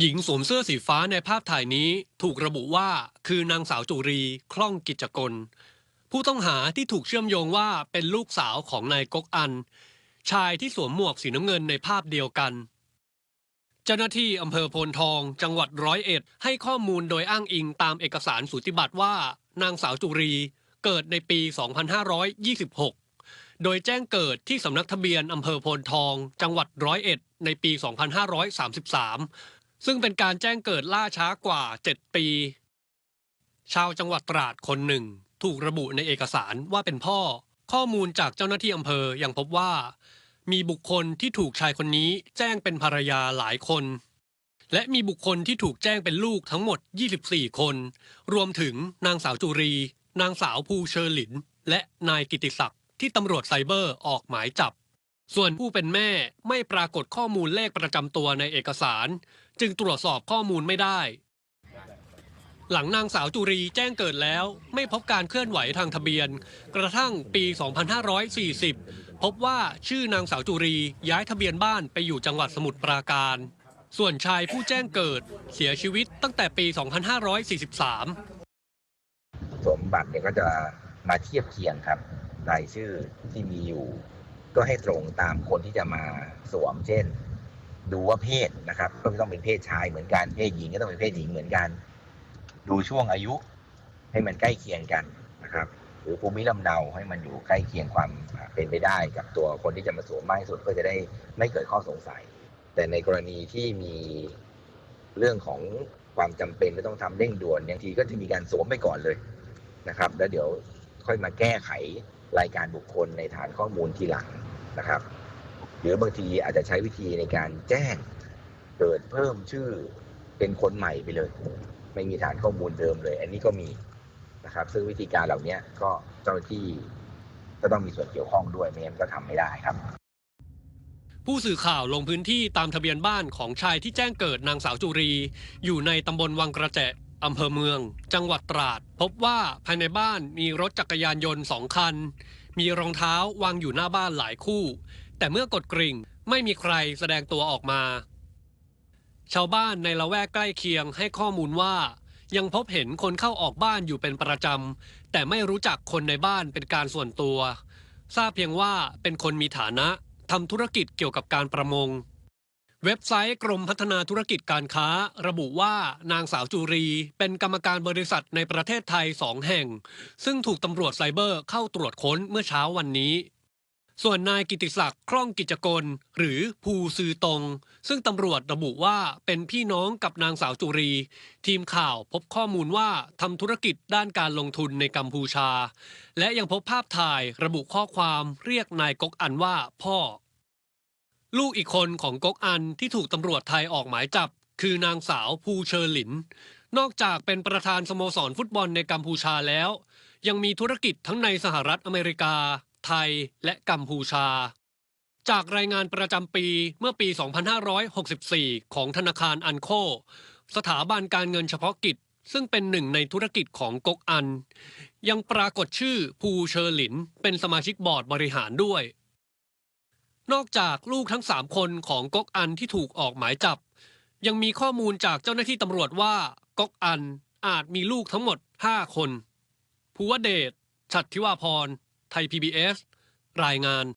หญิงสวมเสื้อสีฟ้าในภาพถ่ายนี้ถูกระบุว่าคือนางสาวจุรีคล่องกิจกล ผู้ต้องหาที่ถูกเชื่อมโยงว่าเป็นลูกสาวของนายก๊กอัน ชายที่สวมหมวกสีน้ำเงินในภาพเดียวกัน เจ้าหน้าที่อำเภอโพนทองจังหวัดร้อยเอ็ด ให้ข้อมูลโดยอ้างอิงตามเอกสารสูติบัตรว่า นางสาวจุรีเกิดในปี 2526 โดยแจ้งเกิดที่สำนักทะเบียนอำเภอโพนทอง จังหวัดร้อยเอ็ดในปี 2533 ซึ่งเป็นการแจ้งเกิดล่าช้ากว่า 7 ปี ชาวจังหวัดตราดคนหนึ่ง ถูกระบุในเอกสารว่าเป็นพ่อ ข้อมูลจากเจ้าหน้าที่อำเภอยังพบว่า มีบุคคลที่ถูกชายคนนี้แจ้งเป็นภรรยาหลายคน และมีบุคคลที่ถูกแจ้งเป็นลูกทั้งหมด 24 คน รวมถึงนางสาวจุรี นางสาวภูเชอร์ลิน และนายกิติศักดิ์ที่ตำรวจไซเบอร์ออกหมายจับ ส่วนผู้เป็นแม่ไม่ปรากฏข้อมูลเลขประจำตัวในเอกสาร จึงตรวจสอบข้อมูลไม่ได้ หลังนางสาวจุรีแจ้งเกิดแล้ว ไม่พบการเคลื่อนไหวทางทะเบียน กระทั่งปี 2540 พบว่าชื่อนางสาวจุรีย้ายทะเบียนบ้านไปอยู่จังหวัดสมุทรปราการ ส่วนชายผู้แจ้งเกิดเสียชีวิตตั้งแต่ปี 2543 สมบัติเนี่ยก็จะมาเทียบเคียงครับรายชื่อที่มีอยู่ ก็ให้ตรงตามคนที่จะมาสวม เช่น ดูว่าเพศนะครับ ก็ไม่ต้องเป็นเพศชายเหมือนกันเพศหญิงก็ต้องเป็นเพศหญิงเหมือนกัน ดูช่วงอายุให้มันใกล้เคียงกันนะครับ หรือภูมิลำเนาให้มันอยู่ใกล้เคียงความเป็นไปได้กับตัวคนที่จะมาสวมมากที่สุดก็จะได้ไม่เกิดข้อสงสัย แต่ในกรณีที่มีเรื่องของความจำเป็นจะต้องทำเร่งด่วนบางทีก็จะมีการสวมไปก่อนเลยนะครับ แล้วเดี๋ยวค่อยมาแก้ไข รายการบุคคลในฐานข้อมูลทีหลังนะครับ หรือบางทีอาจจะใช้วิธีในการแจ้งเกิดเพิ่มชื่อเป็นคนใหม่ไปเลย ไม่มีฐานข้อมูลเดิมเลย อันนี้ก็มีนะครับ ซึ่งวิธีการเหล่านี้ก็เจ้าหน้าที่ก็ต้องมีส่วนเกี่ยวข้องด้วยไม่งั้นก็ทำไม่ได้ครับ ผู้สื่อข่าวลงพื้นที่ตามทะเบียนบ้านของชายที่แจ้งเกิดนางสาวจุรี อยู่ในตำบลวังกระแจ อำเภอเมือง จังหวัดตราด พบว่าภายในบ้านมีรถจักรยานยนต์สองคัน มีรองเท้าวางอยู่หน้าบ้านหลายคู่ แต่เมื่อกดกริ่งไม่มีใครแสดงตัวออกมา ชาวบ้านในละแวกใกล้เคียงให้ข้อมูลว่า ยังพบเห็นคนเข้าออกบ้านอยู่เป็นประจำ แต่ไม่รู้จักคนในบ้านเป็นการส่วนตัว ทราบเพียงว่าเป็นคนมีฐานะทำธุรกิจเกี่ยวกับการประมง เว็บไซต์กรมพัฒนาธุรกิจการค้า ระบุว่านางสาวจุรี เป็นกรรมการบริษัทในประเทศไทยสองแห่ง ซึ่งถูกตำรวจไซเบอร์เข้าตรวจค้นเมื่อเช้าวันนี้ ส่วนนายกิติศักดิ์คล่องกิจกล หรือภูซือตง ซึ่งตำรวจระบุว่าเป็นพี่น้องกับนางสาวจุรี ทีมข่าวพบข้อมูลว่าทำธุรกิจด้านการลงทุนในกัมพูชา และยังพบภาพถ่ายระบุข้อความเรียกนายกกอันว่าพ่อ ลูกอีกคนของก๊กอันที่ถูกตำรวจไทยออกหมายจับ คือนางสาวภูเชอร์หลิน นอกจากเป็นประธานสโมสรฟุตบอลในกัมพูชาแล้ว ยังมีธุรกิจทั้งในสหรัฐอเมริกา ไทยและกัมพูชา จากรายงานประจำปีเมื่อปี 2564 ของธนาคารอันโค สถาบันการเงินเฉพาะกิจซึ่งเป็นหนึ่งในธุรกิจของก๊กอัน ยังปรากฏชื่อภูเชอร์หลิน เป็นสมาชิกบอร์ดบริหารด้วย นอกจากลูกทั้งสามคนของก๊กอันที่ถูกออกหมายจับ ยังมีข้อมูลจากเจ้าหน้าที่ตำรวจว่าก๊กอันอาจมีลูกทั้งหมด 5 คนภูวเดชชัตรทิวาพร ไทย PBS รายงาน